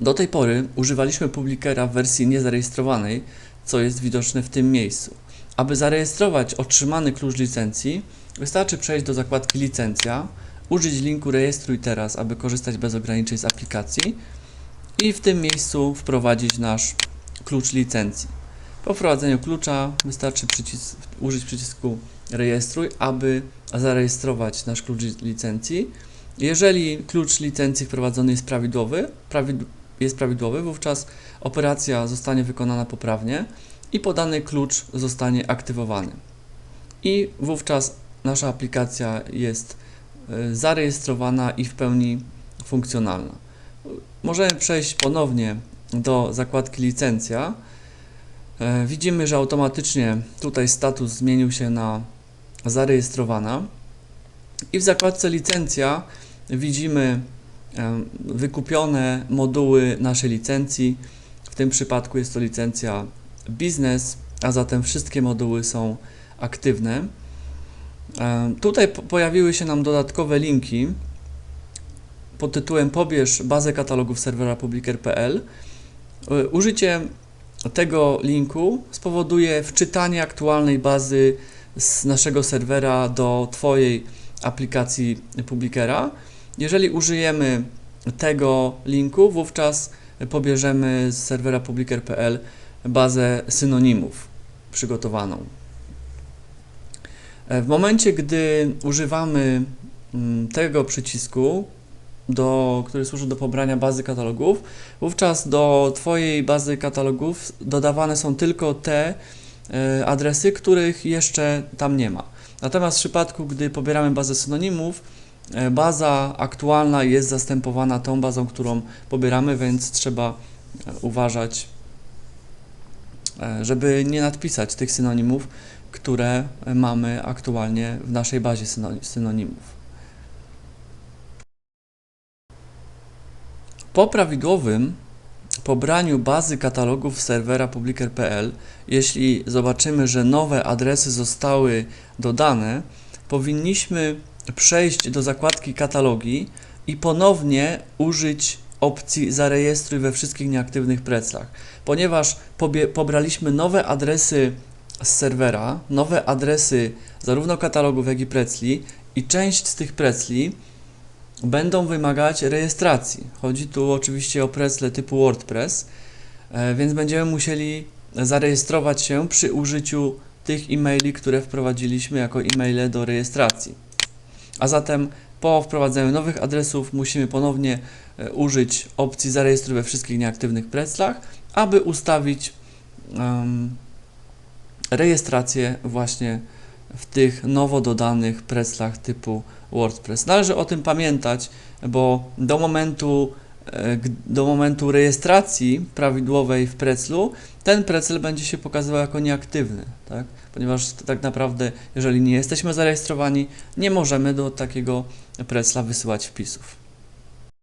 Do tej pory używaliśmy publikera w wersji niezarejestrowanej, co jest widoczne w tym miejscu. Aby zarejestrować otrzymany klucz licencji, wystarczy przejść do zakładki Licencja, użyć linku Rejestruj teraz, aby korzystać bez ograniczeń z aplikacji i w tym miejscu wprowadzić nasz klucz licencji. Po wprowadzeniu klucza wystarczy przycis użyć przycisku Rejestruj, aby zarejestrować nasz klucz licencji. Jeżeli klucz licencji wprowadzony jest prawidłowy, prawid jest prawidłowy, wówczas operacja zostanie wykonana poprawnie i podany klucz zostanie aktywowany. I wówczas nasza aplikacja jest y, zarejestrowana i w pełni funkcjonalna. Możemy przejść ponownie do zakładki licencja. E, widzimy, że automatycznie tutaj status zmienił się na zarejestrowana i w zakładce licencja widzimy e, wykupione moduły naszej licencji. W tym przypadku jest to licencja biznes, a zatem wszystkie moduły są aktywne. E, tutaj pojawiły się nam dodatkowe linki pod tytułem Pobierz bazę katalogów serwera publiker.pl. Użycie tego linku spowoduje wczytanie aktualnej bazy z naszego serwera do Twojej aplikacji Publikera. Jeżeli użyjemy tego linku, wówczas pobierzemy z serwera publiker.pl bazę synonimów przygotowaną. W momencie, gdy używamy mm, tego przycisku, do, który służy do pobrania bazy katalogów, wówczas do Twojej bazy katalogów dodawane są tylko te e, adresy, których jeszcze tam nie ma. Natomiast w przypadku, gdy pobieramy bazę synonimów, e, baza aktualna jest zastępowana tą bazą, którą pobieramy, więc trzeba e, uważać, żeby nie nadpisać tych synonimów, które mamy aktualnie w naszej bazie synonimów. Po prawidłowym pobraniu bazy katalogów serwera publiker.pl, jeśli zobaczymy, że nowe adresy zostały dodane, powinniśmy przejść do zakładki katalogi i ponownie użyć opcji zarejestruj we wszystkich nieaktywnych preclach, ponieważ pobraliśmy nowe adresy z serwera, nowe adresy zarówno katalogów, jak i precli i część z tych precli będą wymagać rejestracji. Chodzi tu oczywiście o Presle typu WordPress, e, więc będziemy musieli zarejestrować się przy użyciu tych e-maili, które wprowadziliśmy jako e-maile do rejestracji. A zatem po wprowadzeniu nowych adresów musimy ponownie e, użyć opcji zarejestruj we wszystkich nieaktywnych Preslach, aby ustawić um, rejestrację właśnie w tych nowo dodanych Preslach typu WordPress. Należy o tym pamiętać, bo do momentu, do momentu rejestracji prawidłowej w Preslu ten Presl będzie się pokazywał jako nieaktywny, tak? ponieważ tak naprawdę, jeżeli nie jesteśmy zarejestrowani, nie możemy do takiego Presla wysyłać wpisów.